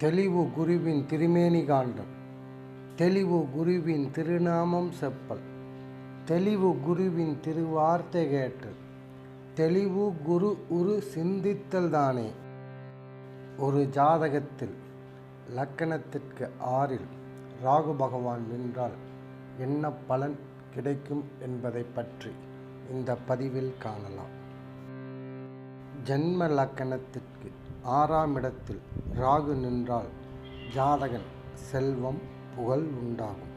தெளிவு குருவின் திருமேனி காண்டம். தெளிவு குருவின் திருநாமம் செப்பல். தெளிவு குருவின் திருவார்த்தை கேட்டு. தெளிவு குரு உரு சிந்தித்தல் தானே. ஒரு ஜாதகத்தில் லக்கணத்திற்கு ஆறில் ராகு பகவான் நின்றால் என்ன பலன் கிடைக்கும் என்பதை பற்றி இந்த பதிவில் காணலாம். ஜென்ம லக்கணத்திற்கு ஆறாம் இடத்தில் ராகு நின்றால் ஜாதகன் செல்வம் புகழ் உண்டாகும்.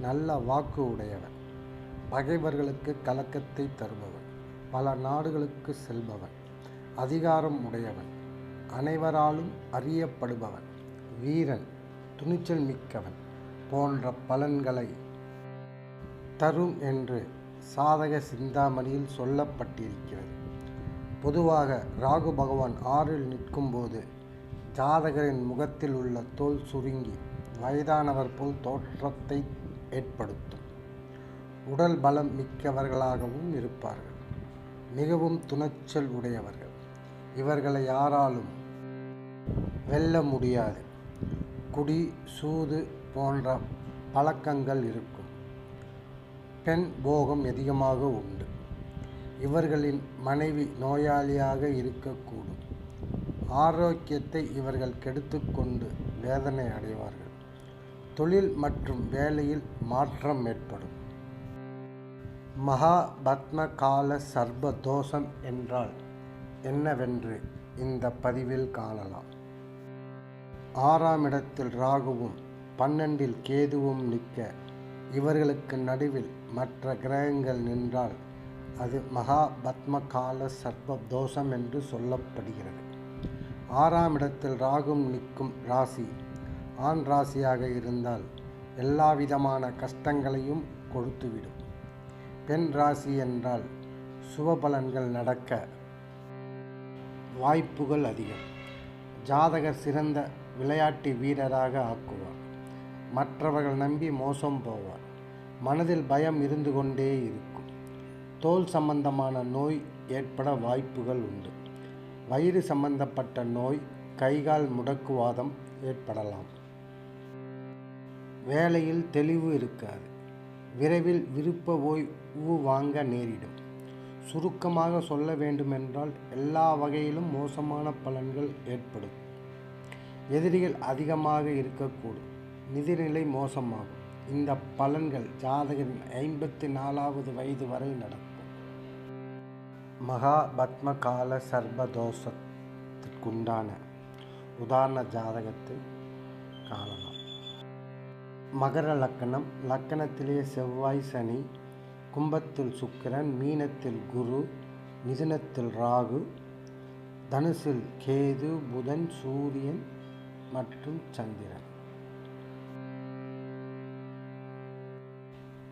நல்ல வாக்கு உடையவன். பகைவர்களுக்கு கலக்கத்தை தருபவன். பல நாடுகளுக்கு செல்பவன். அதிகாரம் உடையவன். அனைவராலும் அறியப்படுபவன். வீரன் துணிச்சல் மிக்கவன் போன்ற பலன்களை தரும் என்று சாதக சிந்தாமணியில் சொல்லப்பட்டிருக்கிறது. பொதுவாக ராகு பகவான் ஆறில் நிற்கும்போது ஜாதகரின் முகத்தில் உள்ள தோல் சுருங்கி வயதானவர் போல் தோற்றத்தை ஏற்படுத்தும். உடல் பலம் மிக்கவர்களாகவும் இருப்பார்கள். மிகவும் துணிச்சல் உடையவர்கள். இவர்களை யாராலும் வெல்ல முடியாது. குடி சூது போன்ற பழக்கங்கள் இருக்கும். பெண் போகம் அதிகமாக உண்டு. இவர்களின் மனைவி நோயாளியாக இருக்கக்கூடும். ஆரோக்கியத்தை இவர்கள் கெடுத்துக்கொண்டு வேதனை அடைவார்கள். தொழில் மற்றும் வேலையில் மாற்றம் ஏற்படும். மகாபத்ம கால சர்ப தோஷம் என்றால் என்னவென்று இந்த பதிவில் காணலாம். ஆறாம் இடத்தில் ராகுவும் பன்னெண்டில் கேதுவும் நிற்க இவர்களுக்கு நடுவில் மற்ற கிரகங்கள் நின்றால் அது மகாபத்ம கால சர்ப தோஷம் என்று சொல்லப்படுகிறது. ஆறாம் இடத்தில் ராகும் நிற்கும் ராசி. ஆண் ராசியாக இருந்தால் எல்லா விதமான கஷ்டங்களையும் கொடுத்துவிடும். பெண் ராசி என்றால் சுபபலன்கள் நடக்க வாய்ப்புகள் அதிகம். ஜாதகர் சிறந்த விளையாட்டு வீரராக ஆக்குவார். மற்றவர்கள் நம்பி மோசம் போவார். மனதில் பயம் இருந்து கொண்டே இருக்கும். தோல் சம்பந்தமான நோய் ஏற்பட வாய்ப்புகள் உண்டு. வயிறு சம்பந்தப்பட்ட நோய் கைகால் முடக்குவாதம் ஏற்படலாம். வேலையில் தெளிவு இருக்காது. விரைவில் விருப்ப ஓய்வு வாங்க நேரிடும். சுருக்கமாக சொல்ல வேண்டுமென்றால் எல்லா வகையிலும் மோசமான பலன்கள் ஏற்படும். எதிரிகள் அதிகமாக இருக்கக்கூடும். நிதிநிலை மோசமாகும். இந்த பலன்கள் ஜாதகரின் ஐம்பத்தி நாலாவது வயது வரை நடக்கும். மகாபத்ம கால சர்பதோஷத்திற்குண்டான உதாரண ஜாதகத்தை காணலாம். மகர லக்கணம் லக்கணத்திலே செவ்வாய் சனி கும்பத்தில் சுக்கிரன் மீனத்தில் குரு மிதுனத்தில் ராகு தனுசில் கேது புதன் சூரியன் மற்றும் சந்திரன்.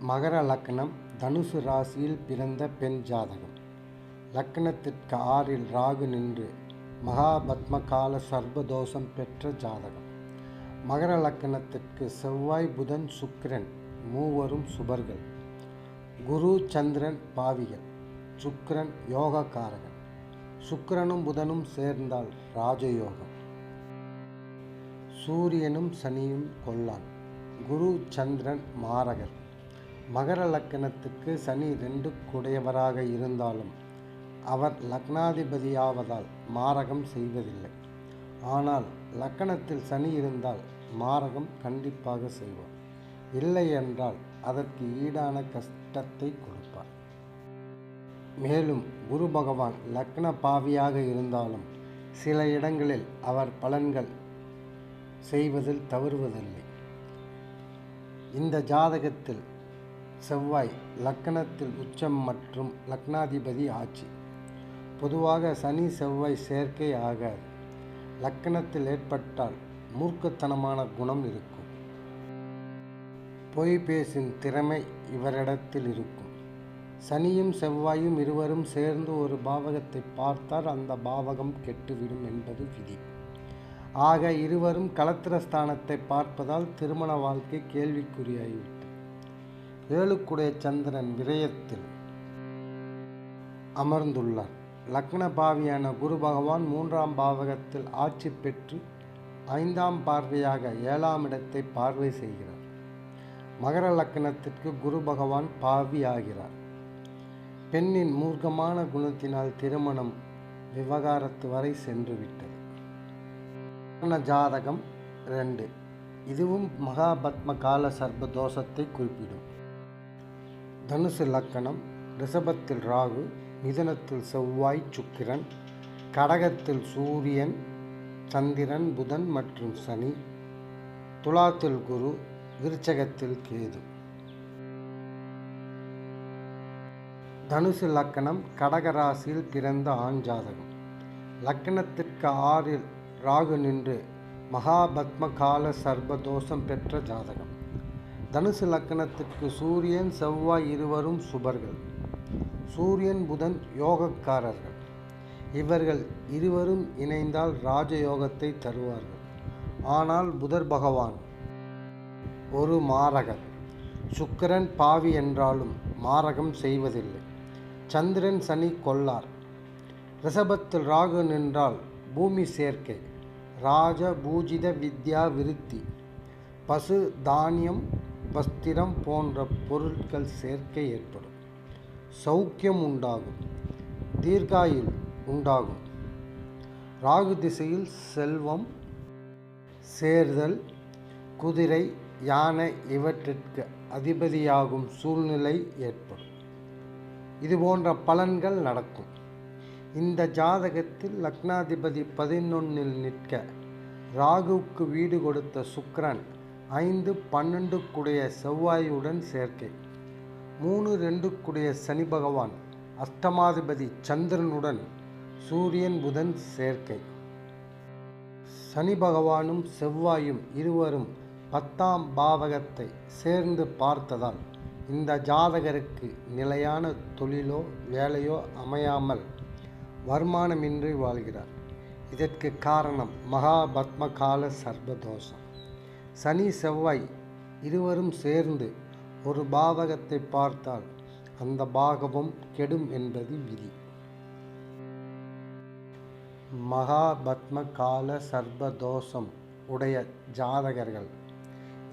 மகர லக்னம் தனுசு ராசியில் பிறந்த பெண் ஜாதகம். லக்னத்திற்கு ஆறில் ராகு நின்று மகாபத்ம கால சர்பதோஷம் பெற்ற ஜாதகம். மகர லக்கணத்திற்கு செவ்வாய் புதன் சுக்கிரன் மூவரும் சுபர்கள். குரு சந்திரன் பாவிகள் சுக்கிரன் யோகக்காரகன். சுக்கிரனும் புதனும் சேர்ந்தால் ராஜயோகம். சூரியனும் சனியும் கொல்லான் குரு சந்திரன் மாரகர். மகர லக்கணத்துக்கு சனி ரெண்டு குடையவராக இருந்தாலும் அவர் லக்னாதிபதியாவதால் மாரகம் செய்வதில்லை. ஆனால் லக்கணத்தில் சனி இருந்தால் மாரகம் கண்டிப்பாக செய்வார். இல்லை என்றால் அதற்கு ஈடான கஷ்டத்தை கொடுப்பார். மேலும் குரு பகவான் லக்ன பாவியாக இருந்தாலும் சில இடங்களில் அவர் பலன்கள் செய்வதில் தவறுவதில்லை. இந்த ஜாதகத்தில் செவ்வாய் லக்கணத்தில் உச்சம் மற்றும் லக்னாதிபதி ஆட்சி. பொதுவாக சனி செவ்வாய் சேர்க்கை ஆகாது. லக்கணத்தில் ஏற்பட்டால் மூர்க்கத்தனமான குணம் இருக்கும். பொய் பேசும் திறமை இவரிடத்தில் இருக்கும். சனியும் செவ்வாயும் இருவரும் சேர்ந்து ஒரு பாவகத்தை பார்த்தால் அந்த பாவகம் கெட்டுவிடும் என்பது விதி. ஆக இருவரும் களத்திரஸ்தானத்தை பார்ப்பதால் திருமண வாழ்க்கை கேள்விக்குறியாகிவிட்டது. ஏழுக்குடைய சந்திரன் விரயத்தில் அமர்ந்துள்ளார். லக்ன பாவியான குரு பகவான் மூன்றாம் பாவகத்தில் ஆட்சி பெற்று ஐந்தாம் பார்வையாக ஏழாம் இடத்தை பார்வை செய்கிறார். மகர லக்கணத்திற்கு குரு பகவான் பாவி ஆகிறார். பெண்ணின் மூர்க்கமான குணத்தினால் திருமணம் விவகாரத்து வரை சென்று விட்டது ஜாதகம் ரெண்டு. இதுவும் மகாபத்ம கால சர்ப தோஷத்தை குறிப்பிடும். தனுசு லக்கணம் ரிஷபத்தில் ராகு மிதனத்தில் செவ்வாய் சுக்கிரன் கடகத்தில் சூரியன் சந்திரன் புதன் மற்றும் சனி துலாத்தில் குரு விருச்சகத்தில் கேது. தனுசு லக்கணம் கடகராசியில் பிறந்த ஆண் ஜாதகம். லக்கணத்திற்கு ஆறில் ராகு நின்று மகாபத்ம கால சர்வதோஷம் பெற்ற ஜாதகம். தனுசு லக்கணத்திற்கு சூரியன் செவ்வாய் இருவரும் சுபர்கள். சூரியன் புதன் யோகக்காரர்கள். இவர்கள் இருவரும் இணைந்தால் ராஜயோகத்தை தருவார்கள். ஆனால் புதர் பகவான் ஒரு மாரகர். சுக்கிரன் பாவி என்றாலும் மாரகம் செய்வதில்லை. சந்திரன் சனி கொள்ளார் ரிஷபத்தில் ராகு நின்றால் பூமி சேர்க்கை. ராஜ பூஜித வித்யா விருத்தி. பசு தானியம் வஸ்திரம் போன்ற பொருட்கள் சேர்க்கை ஏற்படும். சௌக்கியம் உண்டாகும் தீர்காயில் உண்டாகும். ராகு திசையில் செல்வம் சேர்தல் குதிரை யானை இவற்றிற்கு அதிபதியாகும் சூழ்நிலை ஏற்படும். இது போன்ற பலன்கள் நடக்கும். இந்த ஜாதகத்தில் லக்னாதிபதி பதினொன்னில் நிற்க ராகுவுக்கு வீடு கொடுத்த சுக்ரன் ஐந்து பன்னெண்டுக்குடைய செவ்வாயுடன் சேர்க்கை. மூணு ரெண்டுக்குடைய சனி பகவான் அஷ்டமாதிபதி சந்திரனுடன் சூரியன் புதன் சேர்க்கை. சனி பகவானும் செவ்வாயும் இருவரும் பத்தாம் பாவகத்தை சேர்ந்து பார்த்ததால் இந்த ஜாதகருக்கு நிலையான தொழிலோ வேலையோ அமையாமல் வருமானமின்றி வாழ்கிறார். இதற்கு காரணம் மகாபத்ம கால சனி செவ்வாய் இருவரும் சேர்ந்து ஒரு பாவகத்தை பார்த்தால் அந்த பாகவம் கெடும் என்பது விதி. மகாபத்ம கால சர்பதோஷம் உடைய ஜாதகர்கள்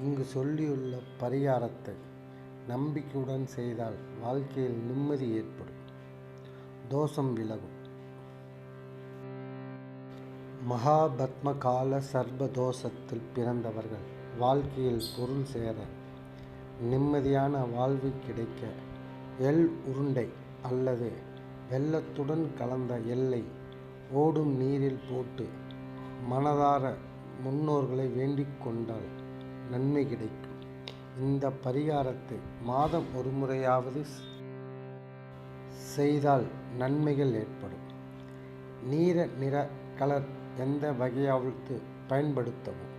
இங்கு சொல்லியுள்ள பரிகாரத்தை நம்பிக்கையுடன் செய்தால் வாழ்க்கையில் நிம்மதி ஏற்படும். தோஷம் விலகும். மகாபத்ம கால சர்வதோஷத்தில் பிறந்தவர்கள் வாழ்க்கையில் பொருள் சேர நிம்மதியான வாழ்வு கிடைக்க எள் உருண்டை அல்லது வெள்ளத்துடன் கலந்த எல்லை ஓடும் நீரில் போட்டு மனதார முன்னோர்களை வேண்டிக் கொண்டால் நன்மை கிடைக்கும். இந்த பரிகாரத்தை மாதம் ஒரு முறையாவது செய்தால் நன்மைகள் ஏற்படும். நீர நிற கலர் எந்த வகையாவது பயன்படுத்தவும்.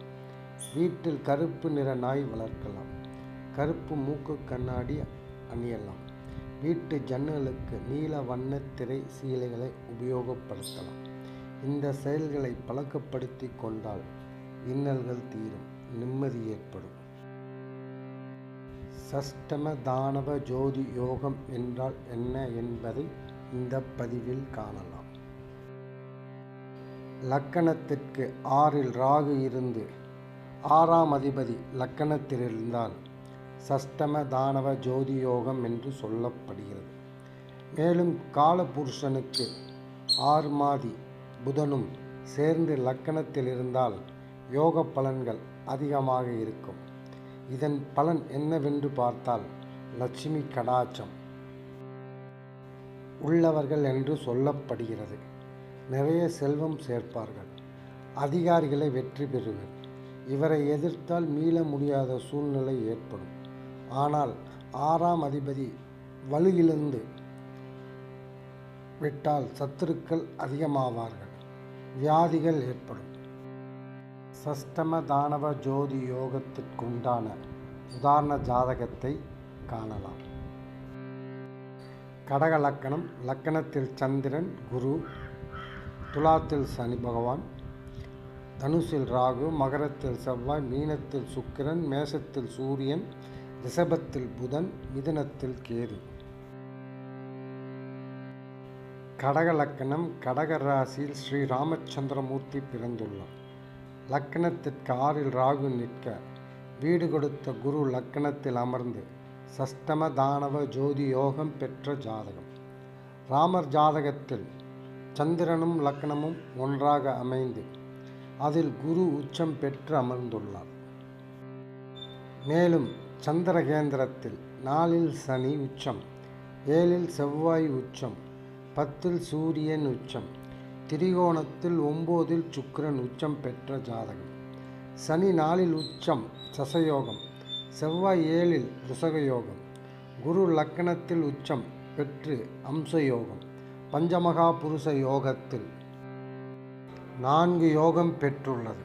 வீட்டில் கருப்பு நிற நாய் வளர்க்கலாம். கருப்பு மூக்கு கண்ணாடி அணியலாம். வீட்டு ஜன்னலுக்கு நீல வண்ண திரை சீலைகளை உபயோகப்படுத்தலாம். இந்த செயல்களை பழக்கப்படுத்தி கொண்டால் இன்னல்கள் தீரும் நிம்மதி ஏற்படும். சஷ்டம தானவ ஜோதி யோகம் என்றால் என்ன என்பதை இந்த பதிவில் காணலாம். லக்கணத்திற்கு ஆறில் ராகு இருந்து ஆறாம் அதிபதி லக்கணத்தில் இருந்தால் சஷ்டம தானவ ஜோதி யோகம் என்று சொல்லப்படுகிறது. மேலும் காலபுருஷனுக்கு ஆறு மாதி புதனும் சேர்ந்து லக்கணத்தில் இருந்தால் யோக பலன்கள் அதிகமாக இருக்கும். இதன் பலன் என்னவென்று பார்த்தால் லட்சுமி கடாச்சம் உள்ளவர்கள் என்று சொல்லப்படுகிறது. நிறைய செல்வம் சேர்ப்பார்கள். அதிகாரிகளை வெற்றி பெறுவர். இவரை எதிர்த்தால் மீள முடியாத சூழ்நிலை ஏற்படும். ஆனால் ஆறாம் அதிபதி வலுவிழந்து விட்டால் சத்துருக்கள் அதிகமாவார்கள். வியாதிகள் ஏற்படும். சஷ்டம தானவ ஜோதி யோகத்திற்குண்டான உதாரண ஜாதகத்தை காணலாம். கடக லக்கணம் லக்கணத்தில் சந்திரன் குரு துலாத்தில் சனி பகவான் தனுசில் ராகு மகரத்தில் செவ்வாய் மீனத்தில் சுக்கிரன் மேசத்தில் சூரியன் ரிஷபத்தில் புதன் மிதுனத்தில் கேது. கடக லக்கணம் கடக ராசியில் ஸ்ரீ ராமச்சந்திரமூர்த்தி பிறந்துள்ளார். லக்கணத்திற்கு ஆறில் ராகு நிற்க வீடு கொடுத்த குரு லக்கணத்தில் அமர்ந்து சஷ்டம தானவ ஜோதி யோகம் பெற்ற ஜாதகம். ராமர் ஜாதகத்தில் சந்திரனும் லக்னமும் ஒன்றாக அமைந்து அதில் குரு உச்சம் பெற்று அமர்ந்துள்ளார். மேலும் சந்திரகேந்திரத்தில் நாலில் சனி உச்சம் ஏழில் செவ்வாய் உச்சம் பத்தில் சூரியன் உச்சம் திரிகோணத்தில் ஒம்போதில் சுக்கிரன் உச்சம் பெற்ற ஜாதகம். சனி நாளில் உச்சம் சசயோகம் செவ்வாய் ஏழில் ருசகயோகம் குரு லக்கணத்தில் உச்சம் பெற்று அம்சயோகம் பஞ்சமகா புருஷ யோகத்தில் நான்கு யோகம் பெற்றுள்ளது.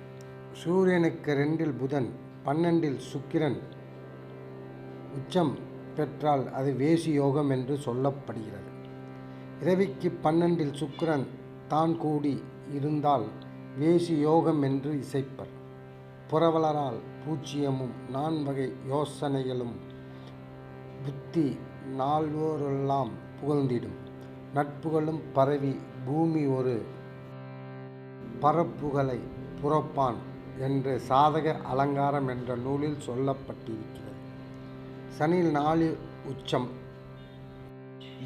சூரியனுக்கு ரெண்டில் புதன் பன்னெண்டில் சுக்கிரன் உச்சம் பெற்றால் அது வேசி யோகம் என்று சொல்லப்படுகிறது. இரவிக்கு பன்னெண்டில் சுக்கிரன் தான் கூடி இருந்தால் வேசி யோகம் என்று இசைப்பர். புறவலரால் பூச்சியமும் நான்வகை யோசனைகளும் புத்தி நால்வோரெல்லாம் புகழ்ந்திடும். நட்புகளும் பரவி பூமி ஒரு பரப்புகளை புறப்பான் என்று சாதக அலங்காரம் என்ற நூலில் சொல்லப்பட்டிருக்கிறது. சனியில் நாலு உச்சம்.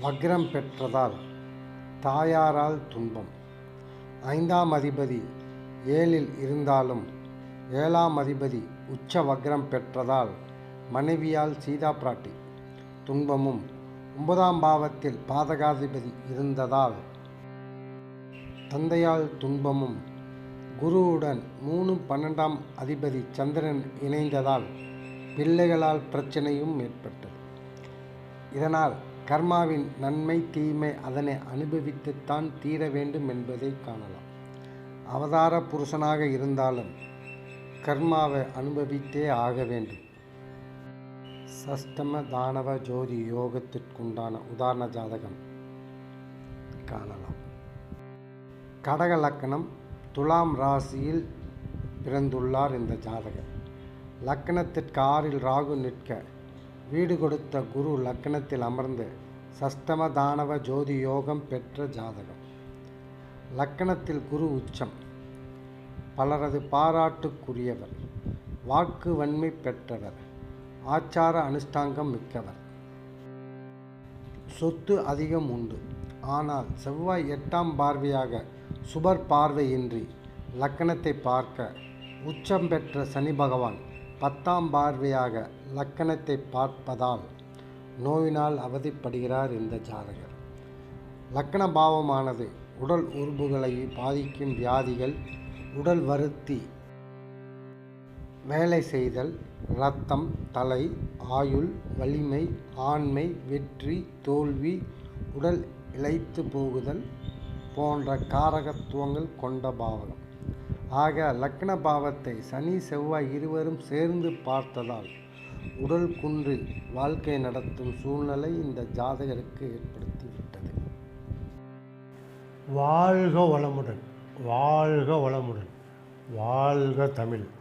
வக்ரம் பெற்றதால் தாயாரால் துன்பம். ஐந்தாம் அதிபதி ஏழில் இருந்தாலும் ஏழாம் அதிபதி உச்ச வக்ரம் பெற்றதால் மனைவியால் சீதா பிராட்டி. துன்பமும் ஒன்பதாம் பாவத்தில் பாதகாதிபதி இருந்ததால் தந்தையால் துன்பமும் குருவுடன் மூணு பன்னெண்டாம் அதிபதி சந்திரன் இணைந்ததால் பிள்ளைகளால் பிரச்சனையும் ஏற்பட்டது. இதனால் கர்மாவின் நன்மை தீமை அதனை அனுபவித்துத்தான் தீர வேண்டும் என்பதை காணலாம். அவதார புருஷனாக இருந்தாலும் கர்மாவை அனுபவித்தே ஆக வேண்டும். சஷ்டம தானவ ஜோதி யோகத்திற்குண்டான உதாரண ஜாதகம் காணலாம். கடக லக்கணம் துலாம் ராசியில் பிறந்துள்ளார் இந்த ஜாதகர் லக்கணத்திற்கு ஆறில் ராகு நிற்க. வீடு கொடுத்த குரு லக்கணத்தில் அமர்ந்து சஷ்டம தானவ ஜோதி யோகம் பெற்ற ஜாதகம். லக்கணத்தில் குரு உச்சம். பலரது பாராட்டுக்குரியவர். வாக்கு வன்மை பெற்றவர். ஆச்சார அனுஷ்டாங்கம் மிக்கவர். சொத்து அதிகம் உண்டு. ஆனால் செவ்வாய் எட்டாம் பார்வையாக சுபர் பார்வையின்றி லக்கணத்தை பார்க்க உச்சம் பெற்ற சனி பகவான் பத்தாம் பார்வையாக லக்கணத்தை பார்ப்பதால் நோயினால் அவதிப்படுகிறார் இந்த ஜாதகர். லக்கண பாவமானது உடல் உறுப்புகளை பாதிக்கும் வியாதிகள் உடல் வருத்தி வேலை செய்தல் இரத்தம் தலை ஆயுள் வலிமை ஆண்மை வெற்றி தோல்வி உடல் இழைத்து போகுதல் போன்ற காரகத்துவங்கள் கொண்ட பாவகம். ஆக லக்ன பாவத்தை சனி செவ்வாய் இருவரும் சேர்ந்து பார்த்ததால் உடல் குன்றி வாழ்க்கை நடத்தும் சூழ்நிலை இந்த ஜாதகருக்கு ஏற்படுத்திவிட்டது. வாழ்க வளமுடன் வாழ்க வளமுடன் வாழ்க தமிழ்.